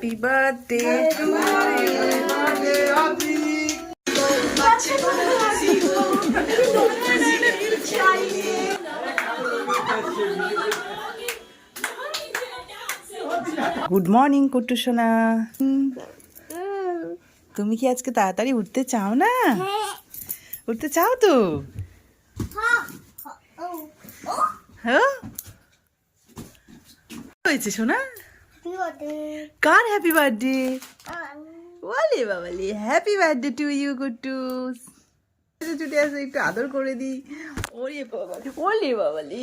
Happy birthday good morning Kuttu সোনা তুমি কি আজকে তাড়াতাড়ি উঠতে চাও না? উঠতে চাও তো? হ্যাঁ? হয়েছে, সোনা? কার হ্যাপি বার্থডে বলে বাবালি হ্যাপি বার্থডে টু ইউ গুট্টুস ছুটে আসে একটু আদর করে দিই। ওরে বাবালি ওলে বাবালি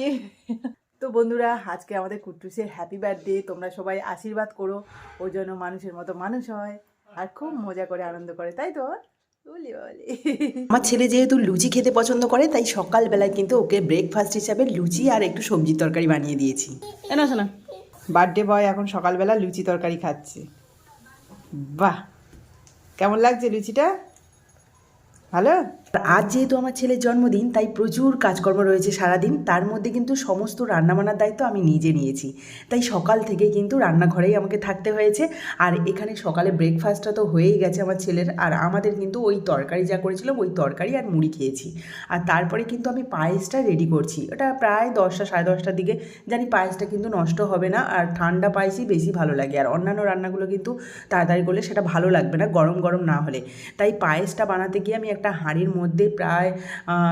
তো বন্ধুরা আজকে আমাদের কুট্টুসের হ্যাপি বার্থডে তোমরা সবাই আশীর্বাদ করো। ও যেন মানুষের মতো মানুষ হয় আর খুব মজা করে আনন্দ করে। তাই তো? আমার ছেলে যেহেতু লুচি খেতে পছন্দ করে তাই সকালবেলায় কিন্তু ওকে ব্রেকফাস্ট হিসাবে লুচি আর একটু সবজির তরকারি বানিয়ে দিয়েছি। না শোনা। বার্থডে বয় এখন সকালবেলা লুচি তরকারি খাচ্ছে। বাহ! কেমন লাগছে লুচিটা? ভালো? আজ যেহেতু আমার ছেলের জন্মদিন, তাই প্রচুর কাজকর্ম রয়েছে সারাদিন। তার মধ্যে কিন্তু সমস্ত রান্নাবান্নার দায়িত্ব আমি নিজে নিয়েছি। তাই সকাল থেকে কিন্তু রান্নাঘরেই আমাকে থাকতে হয়েছে। আর এখানে সকালে ব্রেকফাস্টটা তো হয়েই গেছে আমার ছেলের। আর আমাদের কিন্তু ওই তরকারি যা করেছিলাম, ওই তরকারি আর মুড়ি খেয়েছি। আর তারপরে কিন্তু আমি পায়েসটা রেডি করছি। ওটা প্রায় দশটা, সাড়ে দশটার দিকে। জানি পায়েসটা কিন্তু নষ্ট হবে না, আর ঠান্ডা পায়েসই বেশি ভালো লাগে। আর অন্যান্য রান্নাগুলো কিন্তু তাড়াতাড়ি করলে সেটা ভালো লাগবে না, গরম গরম না হলে। তাই পায়েসটা বানাতে গিয়ে আমি একটা হাঁড়ির মধ্যে প্রায়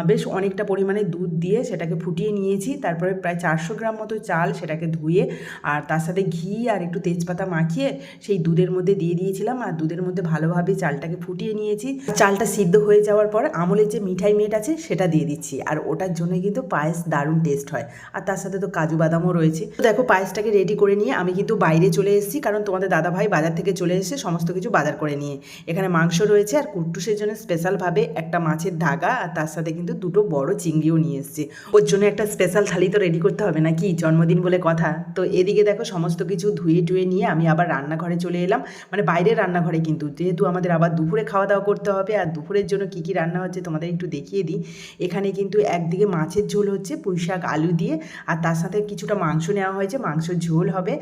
বেশ অনেকটা পরিমাণে দুধ দিয়ে সেটাকে ফুটিয়ে নিয়েছি। তারপরে প্রায় চারশো গ্রাম মতো চাল সেটাকে ধুয়ে আর তার সাথে ঘি আর একটু তেজপাতা মাখিয়ে সেই দুধের মধ্যে দিয়ে দিয়েছিলাম। আর দুধের মধ্যে ভালোভাবে চালটাকে ফুটিয়ে নিয়েছি। চালটা সিদ্ধ হয়ে যাওয়ার পর আমলের যে মিঠাই মেট আছে সেটা দিয়ে দিচ্ছি। আর ওটার জন্য কিন্তু পায়েস দারুণ টেস্ট হয়। আর তার সাথে তো কাজু বাদামও রয়েছে। তো দেখো পায়েসটাকে রেডি করে নিয়ে আমি কিন্তু বাইরে চলে এসেছি। কারণ তোমাদের দাদা ভাই বাজার থেকে চলে এসে সমস্ত কিছু বাজার করে নিয়ে। এখানে মাংস রয়েছে আর কুট্টুসের জন্য স্পেশালভাবে একটা মাছের ধাগা আর তার সাথে কিন্তু দুটো বড় চিংড়িও নিয়ে এসেছে। ওর জন্য একটা স্পেশাল থালি তো রেডি করতে হবে নাকি? জন্মদিন বলে কথা। তো এদিকে দেখো সমস্ত কিছু ধুয়ে টুয়ে নিয়ে আমি আবার রান্নাঘরে চলে এলাম। মানে বাইরের রান্নাঘরে কিন্তু। যেহেতু আমাদের আবার দুপুরে খাওয়া দাওয়া করতে হবে আর দুপুরের জন্য কী কী রান্না হচ্ছে তোমাদের একটু দেখিয়ে দিই। এখানে কিন্তু একদিকে মাছের ঝোল হচ্ছে পুঁই শাক, আলু দিয়ে আর তার সাথে কিছুটা মাংস নেওয়া হয়েছে। মাংসের ঝোল হবে।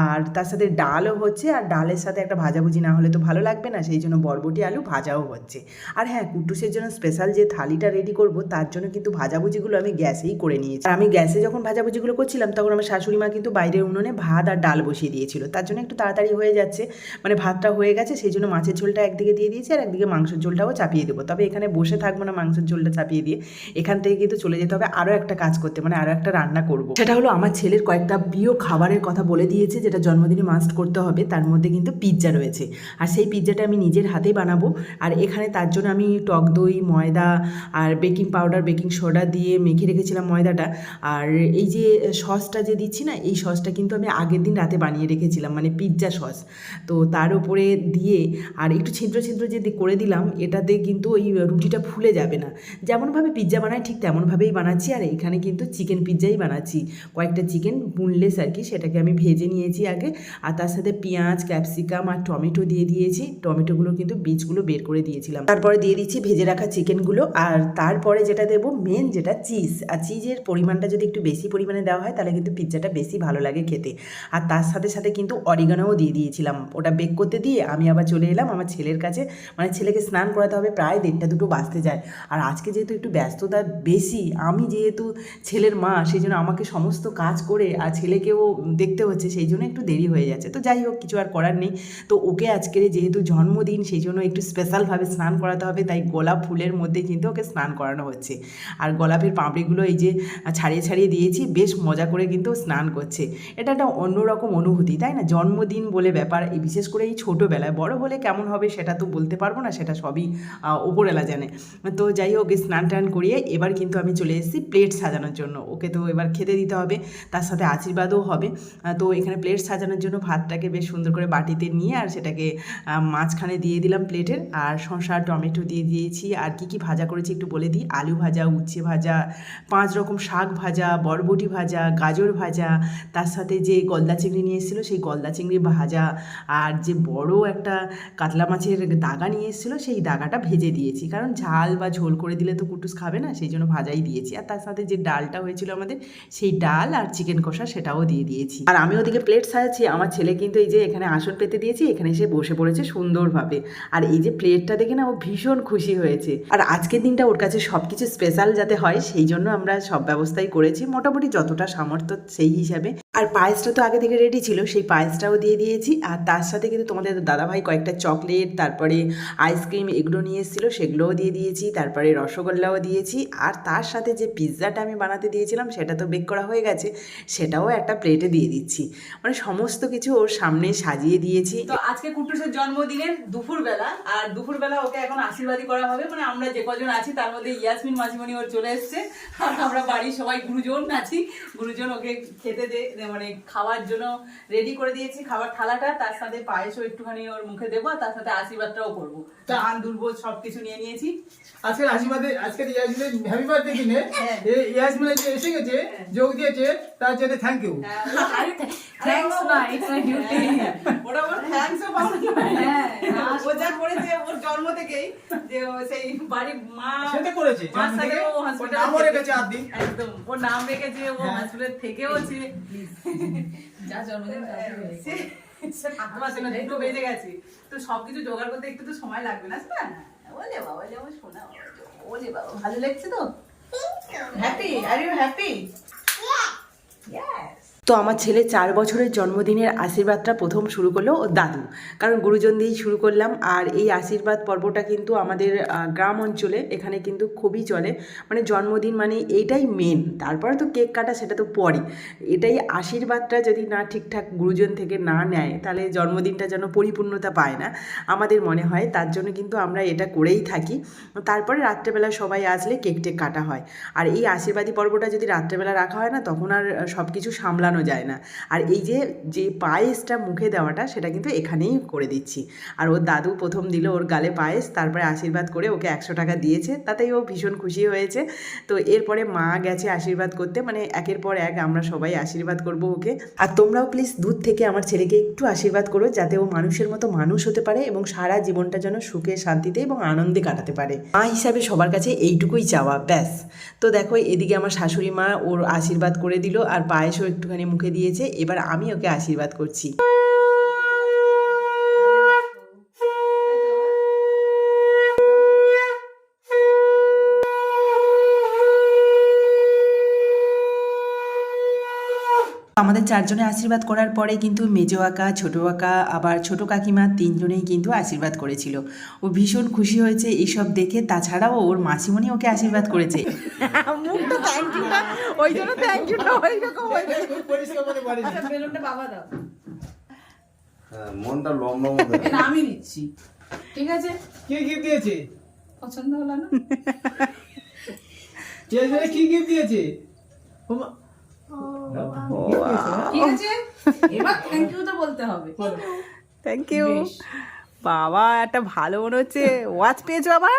আর তার সাথে ডালও হচ্ছে। আর ডালের সাথে একটা ভাজাভুজি না হলে তো ভালো লাগবে না। সেই জন্য বরবটি, আলু ভাজাও হচ্ছে। আর হ্যাঁ কুটুসের জন্য স্পেশাল যে থালিটা রেডি করব, তার জন্য কিন্তু ভাজাভুজিগুলো আমি গ্যাসেই করে নিয়েছি। আর আমি গ্যাসে যখন ভাজাভুজিগুলো করছিলাম, তখন আমার শাশুড়ি মা কিন্তু বাইরের উনুনে ভাত আর ডাল বসিয়ে দিয়েছিল। তার জন্য একটু তাড়াতাড়ি হয়ে যাচ্ছে। মানে ভাতটা হয়ে গেছে, সেই জন্য মাছের ঝোলটা একদিকে দিয়ে দিয়েছি আর একদিকে মাংসের ঝোলটাও চাপিয়ে দেবো। তবে এখানে বসে থাকব না মাংসের ঝোলটা চাপিয়ে দিয়ে। এখান থেকে কিন্তু চলে যেতে হবে আরও একটা কাজ করতে মানে আরও একটা রান্না করব। সেটা হলো আমার ছেলের কয়েকটা প্রিয় খাবারের কথা বলে দিয়েছে, যেটা জন্মদিনে মাস্ট করতে হবে। তার মধ্যে কিন্তু পিৎজা রয়েছে। আর সেই পিৎজাটা আমি নিজের হাতেই বানাবো। আর এখানে তার জন্য আমি টক দই ময়দা আর বেকিং পাউডার, বেকিং সোডা দিয়ে মেখে রেখেছিলাম ময়দাটা। আর এই যে সসটা যে দিচ্ছি না, এই সসটা কিন্তু আমি আগের দিন রাতে বানিয়ে রেখেছিলাম মানে পিৎজা সস। তো তার উপরে দিয়ে আর একটু ছিদ্র ছিদ্র যে করে দিলাম, এটাতে কিন্তু ওই রুটিটা ফুলে যাবে না। যেমনভাবে পিৎজা বানাই, ঠিক তেমনভাবেই বানাচ্ছি। আর এখানে কিন্তু চিকেন পিৎজাই বানাচ্ছি। কয়েকটা চিকেন বুনলেস আর কি, সেটাকে আমি ভেজে নিয়েছি আগে। আর তার সাথে পেঁয়াজ, ক্যাপসিকাম আর টমেটো দিয়ে দিয়েছি। টমেটোগুলো কিন্তু বীজগুলো বের করে দিয়েছিলাম। তারপরে দিয়ে দিচ্ছি ভেজে রাখা চিকেনগুলো আর তারপরে যেটা দেবো মেন যেটা চিজ আর চিজের পরিমাণটা যদি একটু বেশি পরিমাণে দেওয়া হয়, তাহলে কিন্তু পিৎজাটা বেশি ভালো লাগে খেতে। আর তার সাথে সাথে কিন্তু অরিগানোও দিয়ে দিয়েছিলাম। ওটা বেক করতে দিয়ে আমি আবার চলে এলাম আমার ছেলের কাছে। মানে ছেলেকে স্নান করাতে হবে প্রায় দেড়টা দুটো বাজতে যায়। আর আজকে যেহেতু একটু ব্যস্ততা বেশি, আমি যেহেতু ছেলের মা, সেই জন্য আমাকে সমস্ত কাজ করে আর ছেলেকেও দেখতে হচ্ছে, সেই জন্য একটু দেরি হয়ে যাচ্ছে। তো যাই হোক, কিছু আর করার নেই। তো ওকে আজকের যেহেতু জন্মদিন, সেই জন্য একটু স্পেশালভাবে স্নান করাতে হবে, তাই গোলাপ ফুলের মধ্যে কিন্তু ওকে স্নান করানো হচ্ছে। আর গোলাপের পাপড়িগুলো এই যে ছাড়িয়ে ছাড়িয়ে দিয়েছি বেশ মজা করে কিন্তু স্নান করছে। এটা একটা অন্যরকম অনুভূতি তাই না? জন্মদিন বলে ব্যাপার এই বিশেষ করে এই ছোটোবেলায়। বড় হলে কেমন হবে সেটা তো বলতে পারব না সেটা সবই আহ, ওপরওয়ালা জানে। তো যাই হোক স্নান টান করিয়ে এবার কিন্তু আমি চলে এসেছি প্লেট সাজানোর জন্য। ওকে তো এবার খেতে দিতে হবে তার সাথে আশীর্বাদও হবে। তো এখানে প্লেট সাজানোর জন্য ভাতটাকে বেশ সুন্দর করে বাটিতে নিয়ে আর সেটাকে মাঝখানে দিয়ে দিলাম প্লেটের। আর শসা টমেটো দিয়ে দিয়েছি। আর কি কি ভাজা করেছি একটু বলে দিই। আলু ভাজা, উচ্ছে ভাজা, পাঁচ রকম শাক ভাজা, বরবটি ভাজা, গাজর ভাজা, তার সাথে যে গলদা চিংড়ি নিয়ে এসেছিল সেই গলদা চিংড়ি ভাজা আর যে বড় একটা কাতলা মাছের দাগা নিয়ে এসেছিল সেই দাগাটা ভেজে দিয়েছি। কারণ ঝাল বা ঝোল করে দিলে তো কুটুস খাবে না, সেই জন্য ভাজাই দিয়েছি। আর তার সাথে যে ডালটা হয়েছিল আমাদের সেই ডাল আর চিকেন কষা সেটাও দিয়ে দিয়েছি। আর আমি ওদিকে প্লেট সাজাচ্ছি, আমার ছেলে কিন্তু এই যে এখানে আসন পেতে দিয়েছি, এখানে এসে বসে পড়েছে সুন্দরভাবে। আর এই যে প্লেটটা দেখে না ও ভীষণ খুশি হয়েছে। আর আজকের দিনটা ওর কাছে সব কিছু স্পেশাল যাতে হয়, সেই জন্য আমরা সব ব্যবস্থাই করেছি, মোটামুটি যতটা সামর্থ্য সেই হিসাবে। আর পায়েসটা তো আগে থেকে রেডি ছিল, সেই পায়েসটাও দিয়ে দিয়েছি। আর তার সাথে কিন্তু তোমাদের দাদাভাই কয়েকটা চকলেট তারপরে আইসক্রিম এগুলো নিয়ে এসেছিল, সেগুলোও দিয়ে দিয়েছি, তারপরে রসগোল্লাও দিয়েছি। আর তার সাথে যে পিৎজাটা আমি বানাতে দিয়েছিলাম, সেটা তো বেক করা হয়ে গেছে, সেটাও একটা প্লেটে দিয়ে দিচ্ছি। মানে সমস্ত কিছু ওর সামনে সাজিয়ে দিয়েছি। তো আজকে কুটুসের জন্মদিনের দুপুরবেলা, আর দুপুরবেলা ওকে এখন আশীর্বাদী করা হবে মানে আমরা যে কজন আছি তার মধ্যে ইয়াসমিন মাঝিমণি ওর চলে এসছে। আর আমরা বাড়ির সবাই গুরুজন আছি। গুরুজন ওকে খেতে দে মানে খাওয়ার জন্য রেডি করে দিয়েছি। খাবার থালাটা তার সাথে পায়েসও একটুখানি ওর মুখে দেবো আর তার সাথে আশীর্বাদটাও করব। দুর্বোধ সবকিছু নিয়ে নিয়েছি। আজকের আশীর্বাদে আজকের ইয়াসমিনের হ্যাপি বার্থডে দিনে হ্যাঁ। এই ইয়াসমিন যে এসে গেছে যোগ দিয়েছে তার জন্য থ্যাংক ইউ থ্যাঙ্কস না ইটস মাই ডিউটি ওটা ওর থ্যাঙ্কসও পাবো ও যা করেছে ওর জন্ম থেকেই যে সেই বাড়ির মা সেটা করেছে মার সাথে থেকে ও নামও থেকে- রেখেছে আদি একদম ওর নাম রেখেছে ও হ্যাঁ। হসপিটাল থেকেও ছে যা জন্মদিন দুটো বেজে গেছে। তো সবকিছু জোগাড় করতে একটু তো সময় লাগবে না শোনা ওলে বাবা ওলে আমার শোনা ওলে বাবা ভালো লাগছে তো? হ্যাপি আর ইউ হ্যাপি তো আমার ছেলে চার বছরের জন্মদিনের আশীর্বাদটা প্রথম শুরু করল ও দাদু। কারণ গুরুজন দিয়েই শুরু করলাম। আর এই আশীর্বাদ পর্বটা কিন্তু আমাদের গ্রাম অঞ্চলে এখানে কিন্তু খুবই চলে। মানে জন্মদিন মানে এইটাই মেন তারপরে তো কেক কাটা সেটা তো পরে এটাই আশীর্বাদটা যদি না ঠিকঠাক গুরুজন থেকে না নেয়, তাহলে জন্মদিনটা যেন পরিপূর্ণতা পায় না। আমাদের মনে হয়, তার জন্য কিন্তু আমরা এটা করেই থাকি। তারপরে রাত্রেবেলা সবাই আসলে কেক টেক কাটা হয়। আর এই আশীর্বাদী পর্বটা যদি রাত্রেবেলা রাখা হয় না, তখন আর সব কিছু সামলানো যায় না। আর এই যে যে পায়েসটা মুখে দেওয়াটা, সেটা কিন্তু এখানেই করে দিচ্ছি। আর ওর দাদু প্রথম দিল ওর গালে পায়েস, তারপরে আশীর্বাদ করে ওকে একশো টাকা দিয়েছে। তাতেই ও ভীষণ খুশি হয়েছে। তো এরপরে মা গেছে আশীর্বাদ করতে। মানে একের পর এক আমরা সবাই আশীর্বাদ করব ওকে। আর তোমরাও প্লিজ দূর থেকে আমার ছেলেকে একটু আশীর্বাদ করো, যাতে ও মানুষের মতো মানুষ হতে পারে এবং সারা জীবনটা যেন সুখে, শান্তিতে এবং আনন্দে কাটাতে পারে। মা হিসাবে সবার কাছে এইটুকুই চাওয়া, ব্যাস। তো দেখো, এদিকে আমার শাশুড়ি মা ওর আশীর্বাদ করে দিল। আর পায়েসও একটুখানি মুখে দিয়েছে এবার আমি ওকে আশীর্বাদ করছি। আমাদের চারজনে আশীর্বাদ করার পরে কিন্তু মেজো আঁকা ছোটো আঁকা আবার ছোটো কাকিমা তিনজনেই কিন্তু আশীর্বাদ করেছিল। ও ভীষণ খুশি হয়েছে এইসব দেখে তাছাড়াও ওর মাসিমণি ওকে আশীর্বাদ করেছে। ওই জন্য থ্যাংক ইউটা ওই রকম আচ্ছা বেলুনটা বাবা দাও। হ্যাঁ, মনটা লম্বা আমি নিচ্ছি। ঠিক আছে? কি গিফট দিয়েছে? পছন্দ হলো না? কি গিফট দিয়েছে? ওমা, ঠিক আছে? এবার থ্যাংক ইউ তো বলতে হবে। থ্যাংক ইউ বাবা একটা ভালো মনে হচ্ছে। ওয়াচ পেয়েছ আবার?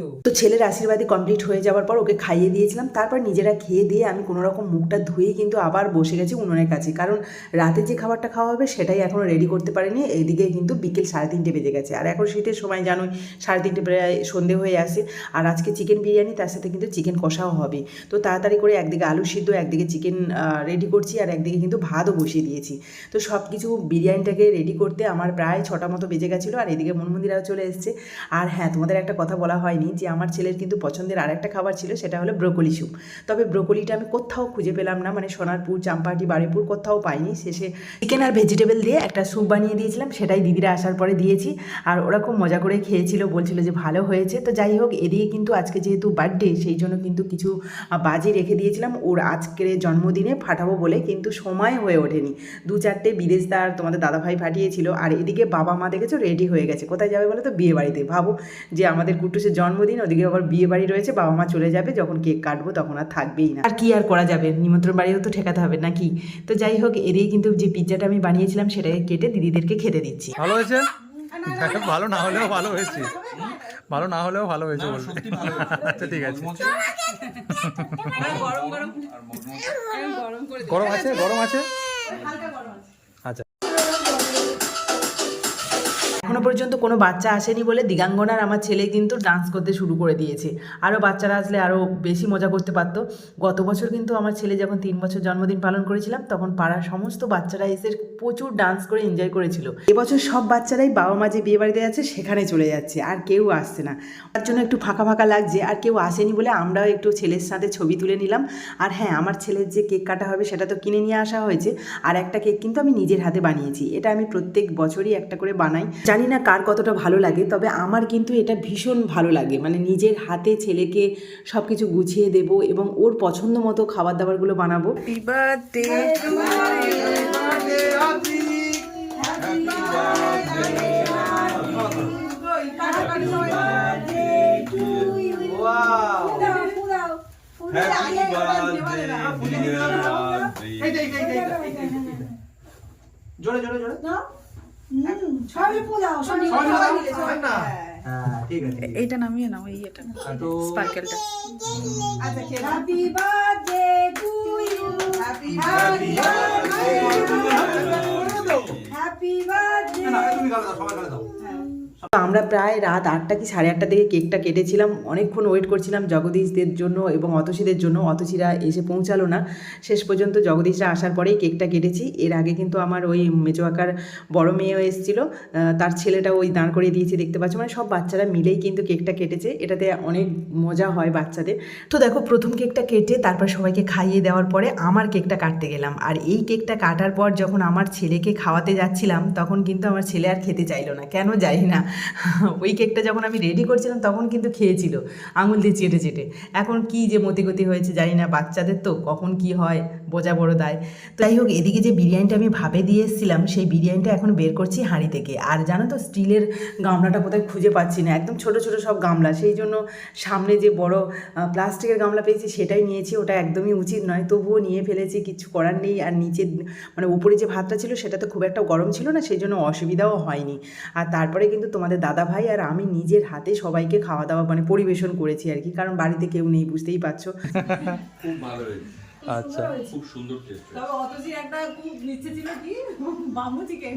তো। তো ছেলের আশীর্বাদই কমপ্লিট হয়ে যাওয়ার পর ওকে খাইয়ে দিয়েছিলাম, তারপর নিজেরা খেয়ে দিয়ে আমি কোনো রকম মুখটা ধুয়ে কিন্তু আবার বসে গেছি উনুনের কাছে। কারণ রাতে যে খাবারটা খাওয়া হবে সেটাই এখনও রেডি করতে পারিনি এইদিকে কিন্তু বিকেল সাড়ে তিনটে বেজে গেছে। আর এখন শীতের সময় জানোই, সাড়ে তিনটে প্রায় সন্ধে হয়ে আসে। আর আজকে চিকেন বিরিয়ানি, তার সাথে কিন্তু চিকেন কষাও হবে। তো তাড়াতাড়ি করে একদিকে আলু সিদ্ধ, একদিকে চিকেন রেডি করছি, আর একদিকে কিন্তু ভাতও বসিয়ে দিয়েছি। তো সব কিছু বিরিয়ানিটাকে রেডি করতে আমার প্রায় ছটা মতো বেজে গেছিল, আর এদিকে মনমন্দিরাও চলে এসছে। আর হ্যাঁ তোমাদের একটা কথা বলা হয়নি যে আমার ছেলের কিন্তু পছন্দের আরেকটা খাবার ছিল, সেটা হলো ব্রোকলি স্যুপ। তবে ব্রোকলিটা আমি কোথাও খুঁজে পেলাম না মানে সোনারপুর চাম্পাহাটি বাড়িপুর কোথাও পাইনি। শেষে চিকেন আর ভেজিটেবল দিয়ে একটা স্যুপ বানিয়ে দিয়েছিলাম, সেটাই দিদিরা আসার পরে দিয়েছি। আর ওরা খুব মজা করে খেয়েছিল, বলছিল যে ভালো হয়েছে। তো যাই হোক, এদিকে কিন্তু আজকে যেহেতু বার্থডে সেই জন্য কিন্তু কিছু বাজি রেখে দিয়েছিলাম। ওর আজকের জন্মদিনে ফাটাবো বলে কিন্তু সময় হয়ে ওঠেনি। দু চারটে বিদেশ তার তোমাদের দাদাভাই পাঠিয়েছিল, আর এদিকে বাবা মা দেখেছ রেডি হয়ে গেছে। কোথায় যাবে বলো তো? বিয়ে বাড়িতে ভাবো যে আমাদের কুটুসের জন্মদিন ওদিকে আবার বিয়ে বাড়ি রয়েছে বাবা মা চলে যাবে যখন কেক কাটবো তখন আর থাকবেই না। আর কি আর করা যাবে? নিমন্ত্রণ বাড়িও তো ঠেকাতে হবে নাকি? তো যাই হোক এদিকে কিন্তু যে পিৎজাটা আমি বানিয়েছিলাম সেটাকে কেটে দিদিদেরকে খেতে দিচ্ছি। ভালো হয়েছে? ভালো না হলেও ভালো হয়েছে। ভালো না হলেও ভালো হয়েছে বলবে আচ্ছা ঠিক আছে। গরম গরম। গরম করে গরম আছে? গরম। আছে এখনও পর্যন্ত কোনো বাচ্চা আসেনি বলে দিগাঙ্গনার আমার ছেলে কিন্তু ডান্স করতে শুরু করে দিয়েছে। আরও বাচ্চারা আসলে আরও বেশি মজা করতে পারতো। গত বছর কিন্তু আমার ছেলে যখন তিন বছর জন্মদিন পালন করেছিলাম, তখন পাড়ার সমস্ত বাচ্চারা এসে প্রচুর ডান্স করে এনজয় করেছিল। এবছর সব বাচ্চারাই বাবা মা যে বিয়ে বাড়িতে যাচ্ছে, সেখানে চলে যাচ্ছে, আর কেউ আসছে না। তার জন্য একটু ফাঁকা ফাঁকা লাগছে, আর কেউ আসেনি বলে আমরাও একটু ছেলের সাথে ছবি তুলে নিলাম। আর হ্যাঁ আমার ছেলের যে কেক কাটা হবে, সেটা তো কিনে নিয়ে আসা হয়েছে। আর একটা কেক কিন্তু আমি নিজের হাতে বানিয়েছি। এটা আমি প্রত্যেক বছরই একটা করে বানাই। জানি না কার কতটা ভালো লাগে তবে আমার কিন্তু এটা ভীষণ ভালো লাগে। মানে নিজের হাতে ছেলেকে সব কিছু গুছিয়ে দেব এবং ওর পছন্দ মতো খাবার দাবারগুলো বানাবো। জোরে জোরে জোরে সবই পোলাও সবই না হ্যাঁ। ঠিক আছে এইটা নামিয়ে নাও এই এটা তো স্পার্কেলটা। Happy birthday to you happy happy birthday না, তুমি গালে দাও সবাই গালে দাও। আমরা প্রায় রাত আটটা কি সাড়ে আটটা থেকে কেকটা কেটেছিলাম। অনেকক্ষণ ওয়েট করছিলাম জগদীশদের জন্য এবং অতসীদের জন্য। অতসীরা এসে পৌঁছালো না। শেষ পর্যন্ত জগদীশরা আসার পরেই কেকটা কেটেছি। এর আগে কিন্তু আমার ওই মেজো আকার বড় মেয়েও এসেছিল। তার ছেলেটা ওই দাঁড় করিয়ে দিয়েছে দেখতে পাচ্ছ। মানে সব বাচ্চারা মিলেই কিন্তু কেকটা কেটেছে। এটাতে অনেক মজা হয় বাচ্চাদের। তো দেখো, প্রথম কেকটা কেটে তারপর সবাইকে খাইয়ে দেওয়ার পরে আমার কেকটা কাটতে গেলাম। আর এই কেকটা কাটার পর যখন আমার ছেলেকে খাওয়াতে যাচ্ছিলাম, তখন কিন্তু আমার ছেলে আর খেতে চাইলো না। কেন জানি না? ওই কেকটা যখন আমি রেডি করছিলাম, তখন কিন্তু খেয়েছিল। আঙুল দিয়ে চেটে চেটে। এখন কি যে মতিগতি হয়েছে জানি না, বাচ্চাদের তো কখন কি হয় বোঝা বড় দায়। তো যাই হোক, এদিকে যে বিরিয়ানিটা আমি ভাবে দিয়ে এসেছিলাম, সেই বিরিয়ানিটা এখন বের করছি হাঁড়ি থেকে। আর জানো তো, স্টিলের গামলাটা কোথায় খুঁজে পাচ্ছি না। একদম ছোট ছোট সব গামলা। সেই জন্য সামনে যে বড় প্লাস্টিকের গামলা পেয়েছি, সেটাই নিয়েছি। ওটা একদমই উচিত নয়। তবুও নিয়ে ফেলেছি, কিছু করার নেই। আর নিচে মানে উপরে যে ভাতটা ছিল সেটা তো খুব একটা গরম ছিল না, সেই জন্য অসুবিধাও হয়নি। আর তারপরে কিন্তু তোমাদের দাদা ভাই আর আমি নিজের হাতে সবাইকে খাওয়া দাওয়া মানে পরিবেশন করেছি আর কি। কারণ বাড়িতে কেউ নেই, বুঝতেই পারছ। খুব ভালো হয়েছে। আচ্ছা। খুব সুন্দর টেস্ট তবে অতজি একটা খুব নিচে ছিল কি? বাম্বু চিকেন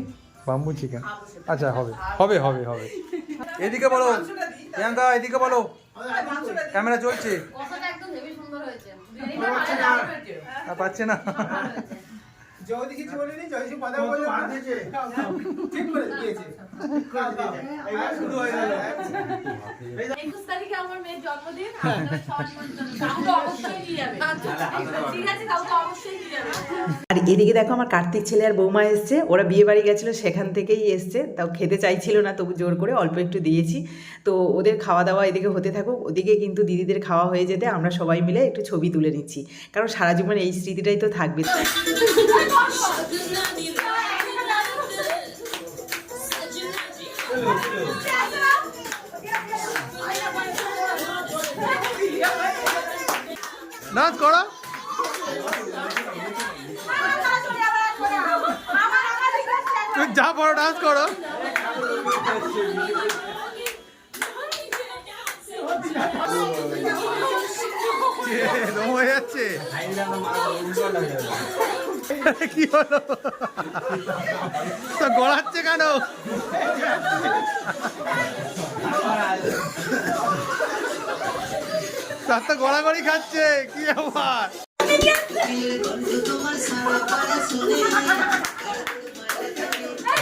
বাম্বু চিকেন আচ্ছা হবে। হবে হবে হবে। এদিকে বলো। প্রিয়াঙ্কা এদিকে বলো। ক্যামেরা চলছে। কথাটা একদম হেভি সুন্দর হয়েছে। আর পাচ্ছে না। যদি কিছু বলিনি যদি কিছু কথা বললে ঠিক করে দিয়েছে। এইবার শুরু হয়ে গেল। একুশ তারিখে আমার মেয়ের জন্মদিন আপনারা সবাই নিমন্ত্রণ। কাউকে অবশ্যই নিয়ে যাবে। ঠিক আছে কাউকে অবশ্যই নিয়ে যাবে। আর এদিকে দেখো আমার কার্তিক ছেলে আর বৌমা এসছে। ওরা বিয়ে বাড়ি গেছিল, সেখান থেকেই এসছে। তাও খেতে চাইছিল না তবু জোর করে অল্প একটু দিয়েছি। তো ওদের খাওয়া দাওয়া এদিকে হতে থাকুক। ওদিকে কিন্তু দিদিদের খাওয়া হয়ে যেতে আমরা সবাই মিলে একটু ছবি তুলে নিচ্ছি। কারণ সারা জীবন এই স্মৃতিটাই তো থাকবে। ডান্স করো তুমি যা পারো ডান্স করো। হয়ে যাচ্ছে কি হলো? গড়াচ্ছে কেন? তার তো গড়াগড়ি খাচ্ছে, কি আবার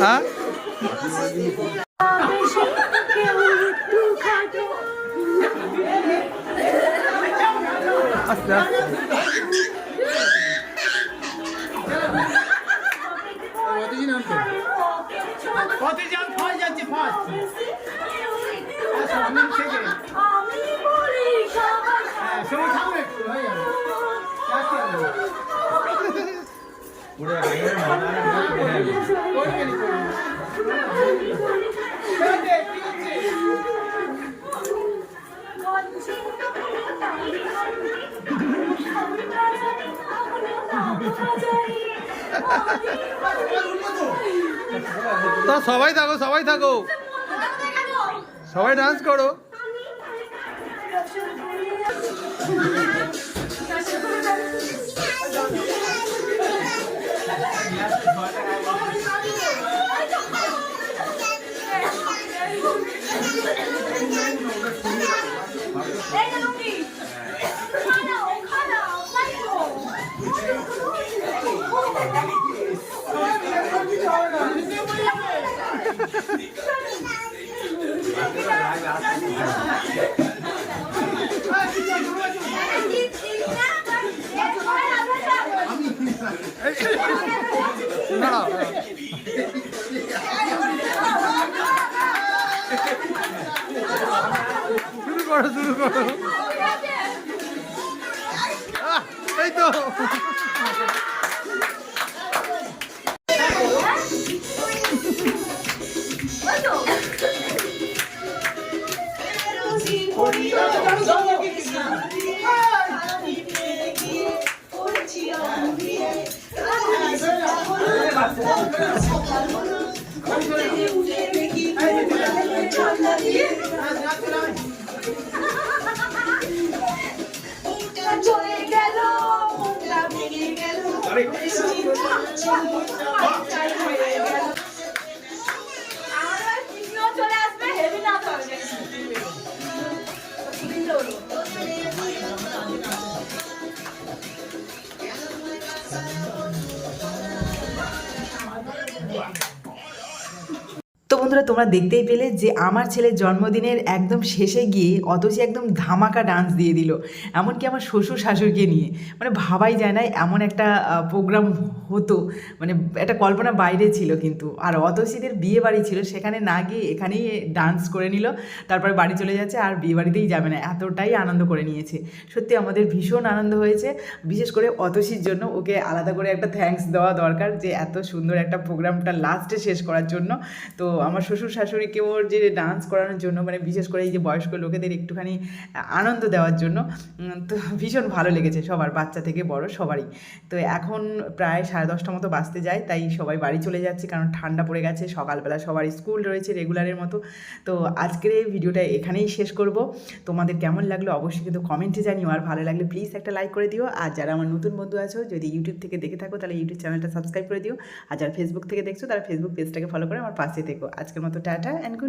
Ha? Asla. Patlıcan pay yatı pay. Asla. তো সবাই থাকো সবাই থাকো। সবাই ডান্স করো। এই যে লুঙ্গি। খানাও, এই তো। তো বন্ধুরা, তোমরা দেখতেই পেলে যে আমার ছেলের জন্মদিনের একদম শেষে গিয়ে অতসী একদম ধামাকা ডান্স দিয়ে দিল। এমনকি আমার শ্বশুর শাশুড়িকে নিয়ে। মানে ভাবাই যায় না, এমন একটা প্রোগ্রাম হতো। মানে একটা কল্পনা বাইরে ছিল কিন্তু। আর অতসীদের বিয়ে বাড়ি ছিল, সেখানে না গিয়ে এখানেই ডান্স করে নিল। তারপরে বাড়ি চলে যাচ্ছে, আর বিয়ে বাড়িতেই যাবে না। এতটাই আনন্দ করে নিয়েছে। সত্যি আমাদের ভীষণ আনন্দ হয়েছে। বিশেষ করে অতসীর জন্য ওকে আলাদা করে একটা থ্যাঙ্কস দেওয়া দরকার যে এত সুন্দর একটা প্রোগ্রামটা লাস্টে শেষ করার জন্য। তো আমার শ্বশুর শাশুড়িকে ওর যে ডান্স করানোর জন্য মানে বিশেষ করে এই যে বয়স্ক লোকেদের একটুখানি আনন্দ দেওয়ার জন্য তো ভীষণ ভালো লেগেছে সবার, বাচ্চা থেকে বড় সবারই। তো এখন প্রায় সাড়ে দশটা মতো বাঁচতে যায়, তাই সবাই বাড়ি চলে যাচ্ছে কারণ ঠান্ডা পড়ে গেছে, সকালবেলা সবার স্কুল রয়েছে রেগুলারের মতো। তো আজকের এই ভিডিওটা এখানেই শেষ করব। তোমাদের কেমন লাগল অবশ্যই কিন্তু কমেন্টে জানিও, আর ভালো লাগলে প্লিজ একটা লাইক করে দিও। আর যারা আমার নতুন বন্ধু আছো, যদি ইউটিউব থেকে দেখে থাকো, তাহলে ইউটিউব চ্যানেলটা সাবস্ক্রাইব করে দিও। আর যারা ফেসবুক থেকে দেখছ, তারা ফেসবুক পেজটাকে ফলো করে আমার পাশে থেকো। আজকের মতো টাটা অ্যান্ড গুড